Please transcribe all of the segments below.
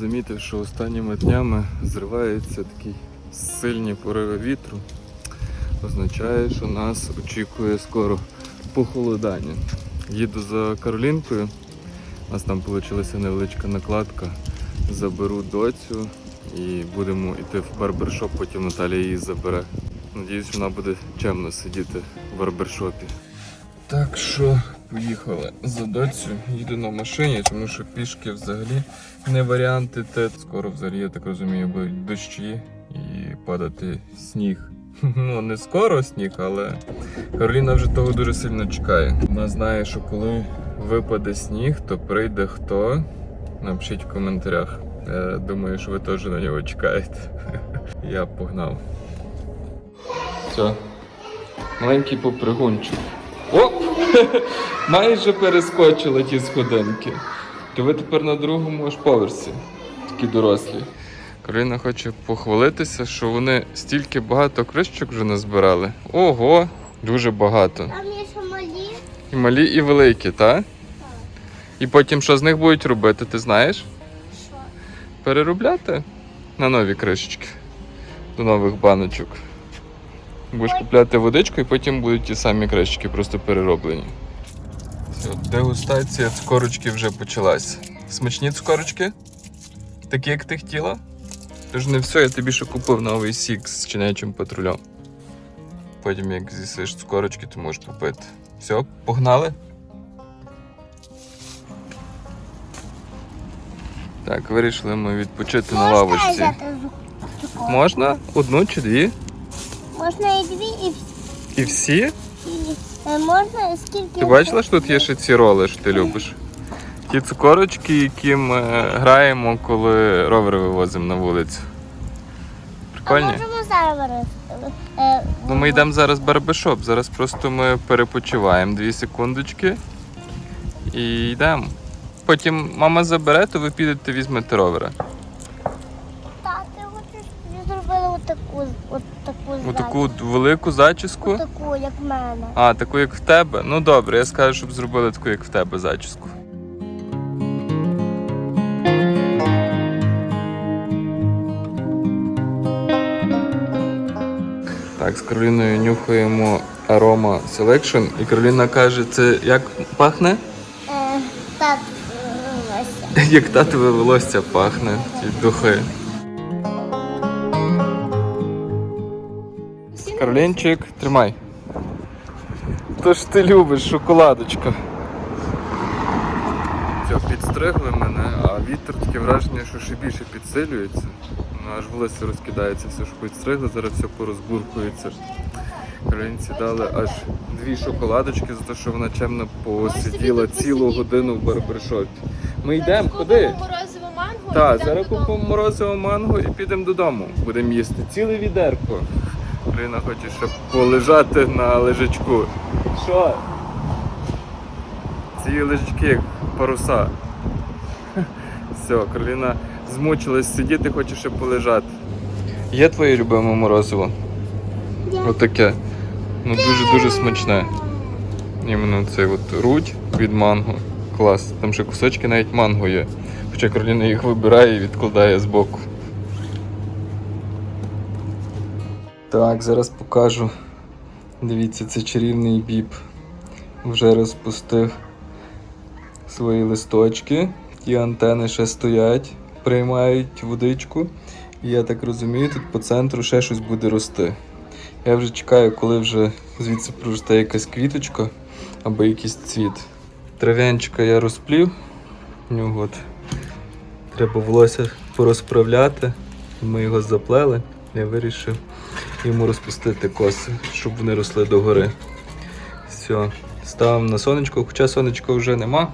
замітив, що останніми днями зриваються такі сильні пориви вітру. Означає, що нас очікує скоро похолодання. Їду за Каролінкою. У нас там вийшла невеличка накладка. Заберу доцю і будемо йти в барбершоп, потім Наталя її забере. Надіюсь, вона буде чемно сидіти в барбершопі. Так що поїхали за доцю, їду на машині, тому що пішки взагалі не варіанти. Те скоро взагалі, я так розумію, будуть дощі і падати сніг. Ну, не скоро сніг, але Кароліна вже того дуже сильно чекає. Вона знає, що коли випаде сніг, то прийде хто. Напишіть в коментарях. Я думаю, що ви теж на нього чекаєте. Я погнав. Все. Маленький попригунчик. Оп! Майже перескочила ті сходинки. То ви тепер на другому аж поверсі. Такі дорослі. Кароліна хоче похвалитися, що вони стільки багато кришечок вже назбирали. Ого! Дуже багато. Там є ще малі. І малі, і великі, так? І потім що з них будуть робити, ти знаєш? Що? Переробляти на нові кришечки до нових баночок. Будеш купляти водичку і потім будуть ті самі кришечки, просто перероблені. Все, дегустація цукорочки вже почалась. Смачні цукорочки? Такі, як ти хотіла? Тож не все, я тобі ще купив новий сік з чинячим патрулем. Потім, як з'їсиш цукорочки, ти можеш попити. Все, погнали? Так, вирішили ми відпочити на лавочці. Можна? Одну чи дві? Можна і дві, і всі. І всі? всі. Е, Можна скільки? Ти бачила, що тут є ще ці роли, що ти любиш? Ті цукорочки, які ми граємо, коли ровери вивозимо на вулицю. А можемо зараз виростити. Е, Ну ми йдемо зараз в барбершоп. Зараз просто ми перепочиваємо дві секундочки і йдемо. Потім мама забере, то ви підете візьмете ровера. Та, ти хочеш, щоб зробили отаку, от таку Отаку велику зачіску. Отаку, як в мене. А, таку як в тебе? Ну добре, я скажу, щоб зробили таку, як в тебе зачіску. Так, з Кароліною нюхаємо Aroma Selection. І Кароліна каже, це як пахне? Е, е. Як татове волосся пахне, ті духи. Каролінчик, тримай. То ж ти любиш шоколадочка. Все, підстригли мене, а вітер таке враження, що ще більше підсилюється. Ну, аж волосся розкидається, все, що підстригли, зараз все порозбуркується. Каролінці дали аж дві шоколадочки за те, що вона чемно посиділа цілу годину в барбершопі. Ми йдемо, ходи. морозиво манго. Так, зараз купимо морозиво манго і підемо додому. Будемо їсти ціле відерко. Кароліна хоче ще полежати на лежачку. Що? Ці лежачки як паруса. Все, Кароліна змучилась сидіти, хоче ще полежати. Є твоє любиме морозиво? Є. Отаке. Ну дуже-дуже смачне. Іменно цей от рудь від манго. Клас. Там ще кусочки навіть манго є. Хоча Кароліна їх вибирає і відкладає збоку. Так, зараз покажу. Дивіться, це чарівний біб. Вже розпустив свої листочки. Ті антени ще стоять, приймають водичку. І я так розумію, тут по центру ще щось буде рости. Я вже чекаю, коли вже звідси проросте якась квіточка або якийсь цвіт. Трав'янчика я розплів. Нього от треба волосся порозправляти. Ми його заплели. Я вирішив йому розпустити коси, щоб вони росли догори. Все, ставимо на сонечко, хоча сонечка вже нема.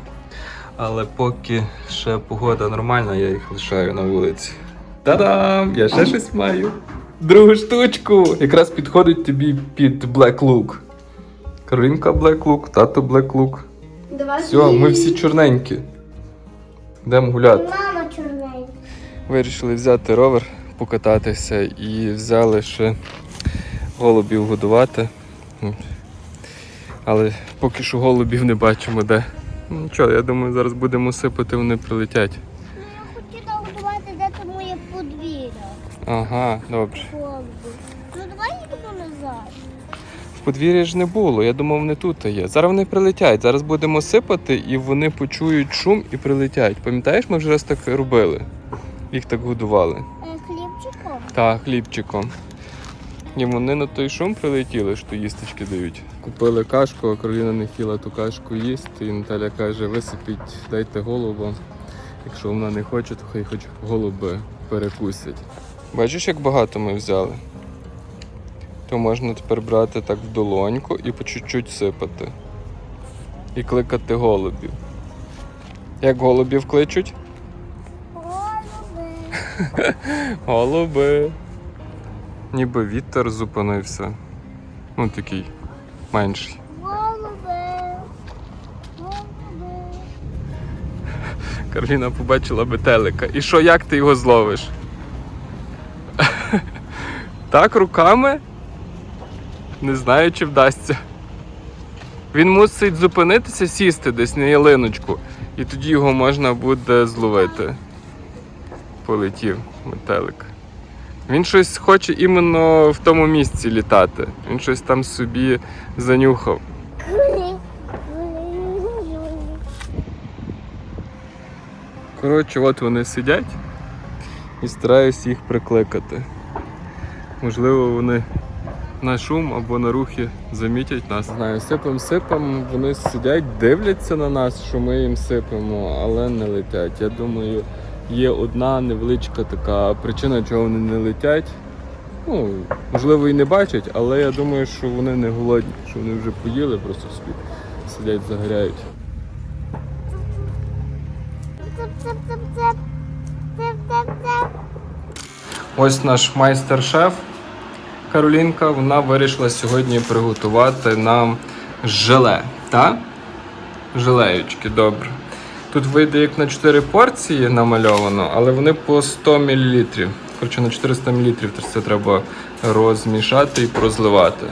Але поки ще погода нормальна, я їх лишаю на вулиці. Та-дам! Я ще щось маю. Другу штучку! Якраз підходить тобі під Black Look. Каролінка Black Look, тато Black Look. Давай. Все, ми всі чорненькі. Йдемо гуляти. Мама чорненька. Вирішили взяти ровер, покататися і взяли ще голубів годувати. Але поки що голубів не бачимо де. Ну, Нічого, я думаю, зараз будемо сипати, вони прилетять. Ну, я хотіла годувати це моє подвір'я. Ага, добре. Холоду. Ну давай йдемо назад. В подвір'ї ж не було, я думав, вони тут є. Зараз вони прилетять. Зараз будемо сипати і вони почують шум і прилетять. Пам'ятаєш, ми вже раз так робили? Їх так годували. Е, хлібчиком? Та, хлібчиком. І вони на той шум прилетіли, що їсточки дають. Купили кашку, а Кароліна не хотіла ту кашку їсти. І Наталя каже, висипіть, дайте голубу. Якщо вона не хоче, то хай хоч голуби перекусять. Бачиш, як багато ми взяли? То можна тепер брати так в долоньку і по чуть-чуть сипати. І кликати голубів. Як голубів кличуть? Голуби. Голуби. Ніби вітер зупинився. Ну такий менший. Голуби. Голуби. Кароліна побачила метелика. І що, як ти його зловиш? так, руками? Не знаю, чи вдасться. Він мусить зупинитися, сісти десь на ялиночку, і тоді його можна буде зловити. Полетів метелик. Він щось хоче іменно в тому місці літати. Він щось там собі занюхав. Коротше, от вони сидять і стараюсь їх прикликати. Можливо, вони на шум або на рухи замітять нас. Знаю, сипем, сипем, вони сидять, дивляться на нас, що ми їм сипемо, але не летять. Я думаю, є одна невеличка така причина, чого вони не летять. Ну, можливо, і не бачать, але я думаю, що вони не голодні, що вони вже поїли, просто собі сидять, загоряють. Ось наш майстер-шеф Каролінка. Вона вирішила сьогодні приготувати нам желе. Та? Желеючки, добре. Тут вийде як на 4 порції намальовано, але вони по 100 мл. Коротше, на 400 мл це треба розмішати і прозливати.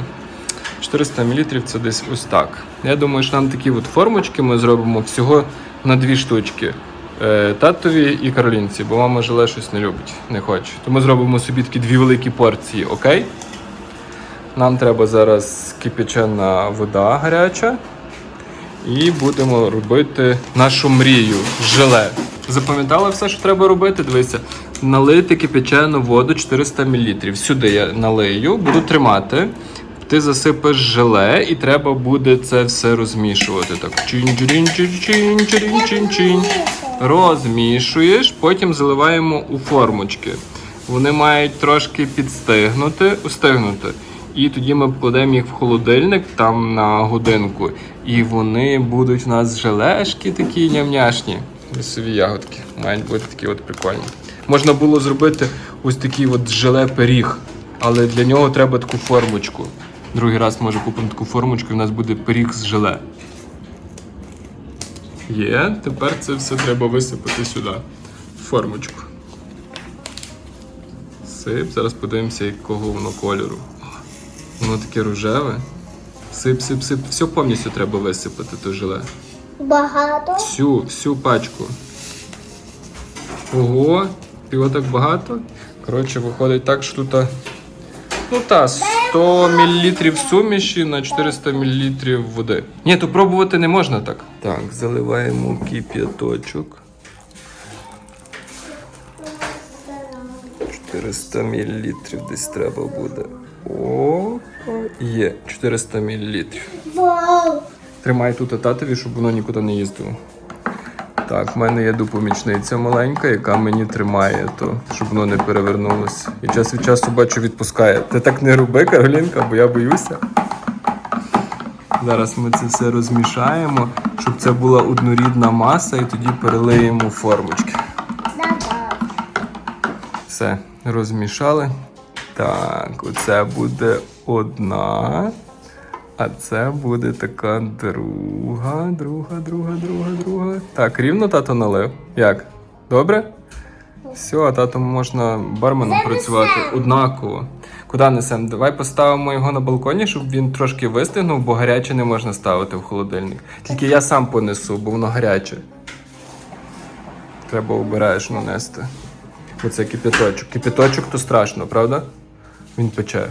400 мл це десь ось так. Я думаю, що нам такі от формочки ми зробимо всього на дві штучки. Е, Татові і Каролінці, бо мама желе щось не любить, не хоче. Тому зробимо собі такі дві великі порції, окей? Нам треба зараз кипячена вода гаряча. І будемо робити нашу мрію желе. Запам'ятала все, що треба робити? Дивися, налити кипячену воду 400 мл. Сюди я налию, буду тримати. Ти засипеш желе і треба буде це все розмішувати. Так. Чин-чин-чин-чин-чин-чин-чин. Розмішуєш, потім заливаємо у формочки. Вони мають трошки підстигнути, устигнути. І тоді ми покладемо їх в холодильник там на годинку. І вони будуть у нас желешки такі нямняшні. Лісові ягодки. Мають бути такі от прикольні. Можна було зробити ось такий от желе пиріг, але для нього треба таку формочку. Другий раз може купимо таку формочку, і в нас буде пиріг з желе. Є, тепер це все треба висипати сюди. Формочку. Сип, зараз подивимося, якого воно кольору. Воно таке рожеве. Сип, сип, сип. Все повністю треба висипати, то желе. Багато. Всю, всю пачку. Ого, його так багато. Коротше, виходить так, що тут. Ну та, 100 мл суміші на 400 мл води. Ні, то пробувати не можна так. Так, заливаємо кип'яточок. 400 мл десь треба буде. О, є 400 мл. Вау. Тримай тут татові, щоб воно нікуди не їздило. Так, в мене є допомічниця маленька, яка мені тримає, то, щоб воно не перевернулося. І час від часу бачу відпускає. Ти так не роби, Каролінка, бо я боюся. Зараз ми це все розмішаємо, щоб це була однорідна маса, і тоді перелиємо формочки. Все, розмішали. Так, оце буде одна. А це буде така друга, друга, друга, друга, друга. Так, рівно тато налив. Як? Добре? Все, а тато можна барменом працювати однаково. Куди несемо? Давай поставимо його на балконі, щоб він трошки вистигнув, бо гаряче не можна ставити в холодильник. Тільки я сам понесу, бо воно гаряче. Треба обережно нести. Оце кипяточок. Кипяточок то страшно, правда? Він пече.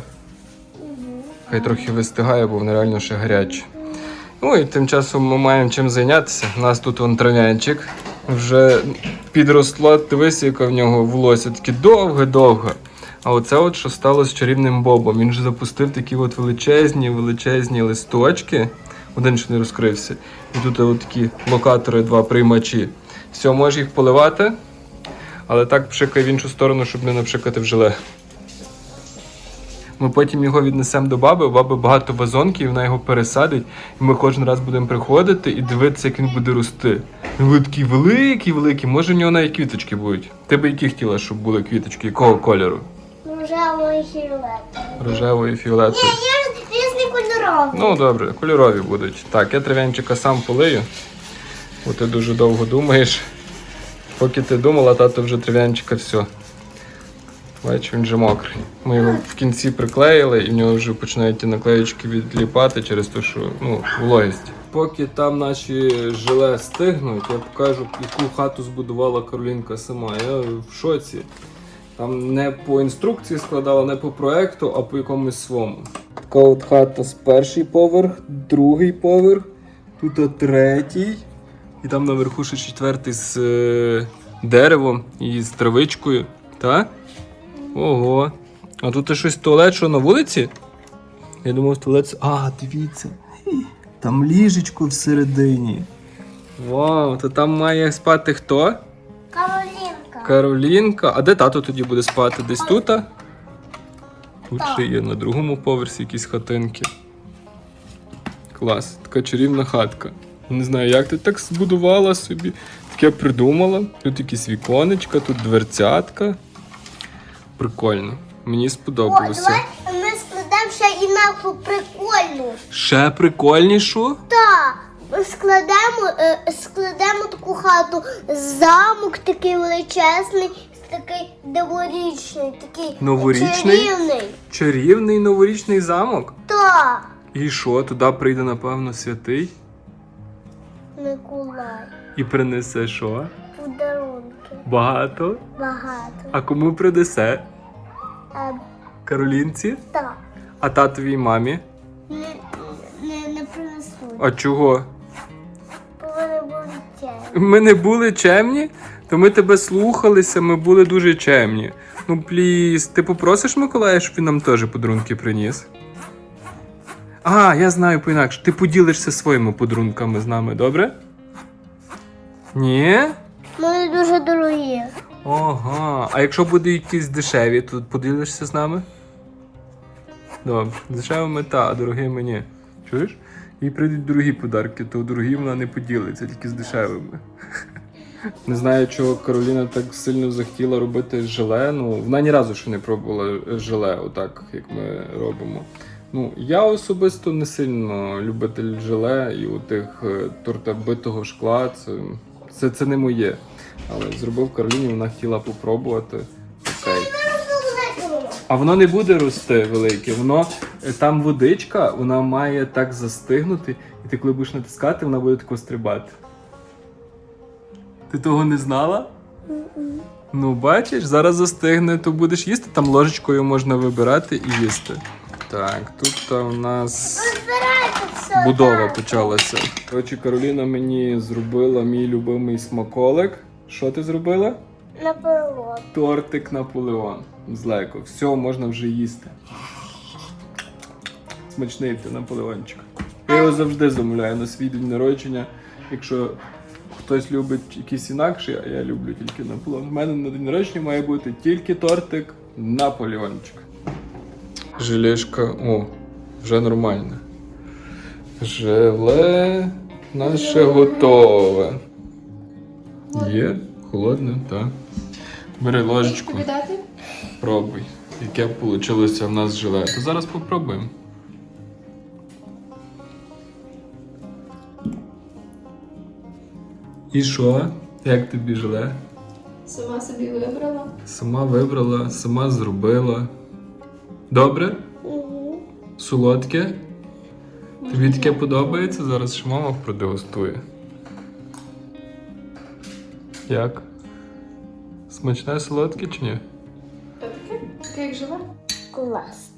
Хай трохи вистигає, бо вони реально ще гарячі. Ну і тим часом ми маємо чим зайнятися. У нас тут вон трав'янчик. Вже підросло, дивись, яка в нього волосся таке довге-довге. А оце от що стало з чарівним бобом. Він же запустив такі от величезні, величезні листочки. Один ще не розкрився. І тут от такі локатори, два приймачі. Все, можеш їх поливати, але так пшикай в іншу сторону, щоб не напшикати в желе. Ми потім його віднесемо до баби, у баби багато вазонків, вона його пересадить, і ми кожен раз будемо приходити і дивитися, як він буде рости. Він буде такий великий, великий. Може в нього навіть квіточки будуть. Ти би які хотіла, щоб були квіточки? Якого кольору? Рожевий фіолет. Рожевої, фіолетової. Є різні кольорові. Ну добре, кольорові будуть. Так, я трав'янчика сам полию, бо ти дуже довго думаєш. Поки ти думала, тато вже трав'янчика все. Бачиш, він вже мокрий. Ми його в кінці приклеїли, і в нього вже починають ті наклеїчки відліпати через те, що ну, вологість. Поки там наші желе стигнуть, я покажу, яку хату збудувала Каролінка сама. Я в шоці. Там не по інструкції складала, не по проекту, а по якомусь своєму. Така от хата з перший поверх, другий поверх, тут от третій, і там наверху ще четвертий з е, деревом і з травичкою. Та? Ого. А тут щось туалет, що на вулиці? Я думав, туалет. А, дивіться. Там ліжечко всередині. Вау, то там має спати хто? Каролінка. Каролінка. А де тато тоді буде спати? Десь тут? а? Тут ще є на другому поверсі якісь хатинки. Клас, така чарівна хатка. Не знаю, як ти так збудувала собі. Таке придумала. Тут якісь віконечка, тут дверцятка. Прикольно. Мені О, сподобалося. давай ми складемо ще інакшу прикольну. Ще прикольнішу? Так, складемо, е, складемо таку хату. Замок такий величезний, такий новорічний, такий Новорічний? чарівний. Чарівний новорічний замок. Так, І що, туди прийде, напевно, святий Миколай. і принесе що? Багато. Багато. А кому принесе? Е, Каролінці? так. А татовій мамі? Не, не, не принесуть. А чого? Бо вони були тяжкі. Ми не були чемні, то ми тебе слухалися, ми були дуже чемні. Ну, пліз, ти попросиш Миколая, щоб він нам теж подарунки приніс? А, я знаю по-інакше. Ти поділишся своїми подарунками з нами, добре? Ні? Вони дуже дорогі. Ага. А якщо буде якісь дешеві, то поділишся з нами? Добре. Дешевими та, а дорогими ні. Чуєш? Їй прийдуть дорогі подарки, то дорогі вона не поділиться, тільки з дешевими. Не знаю, чого Кароліна так сильно захотіла робити желе. Ну, вона ні разу ще не пробувала желе, отак, як ми робимо. Ну, я особисто не сильно любитель желе і у тих е, торта битого шкла. Це, це, це не моє. Але зробив Кароліні, вона хотіла попробувати. Окей. А воно не буде рости велике. Воно е, там водичка, вона має так застигнути, і ти коли будеш натискати, вона буде тако стрибати. Ти того не знала? Ну, бачиш, зараз застигне, то будеш їсти, там ложечкою можна вибирати і їсти. Так, тут у нас. Будова почалася. Коротше, Кароліна мені зробила мій любимий смаколик. Що ти зробила? Наперед. Тортик Наполеон з Леко. Все, можна вже їсти. Смачний ти Наполеончик. Я його завжди замовляю на свій день народження. Якщо хтось любить якийсь інакший, а я люблю тільки Наполеон. У мене на день народження має бути тільки тортик Наполеончик. Желешка, о, вже нормально. Желе наше готове. Є, холодне, так. Бери ложечку. Тобі дати? Пробуй. Яке вийшло в нас желе. То зараз попробуємо. І що? Як тобі желе? Сама собі вибрала. Сама вибрала, сама зробила. Добре? Угу. Солодке? Тобі таке подобається? Зараз що мама продегустує. Як? Смачне солодке чи ні? Таке? Таке як живе? Клас.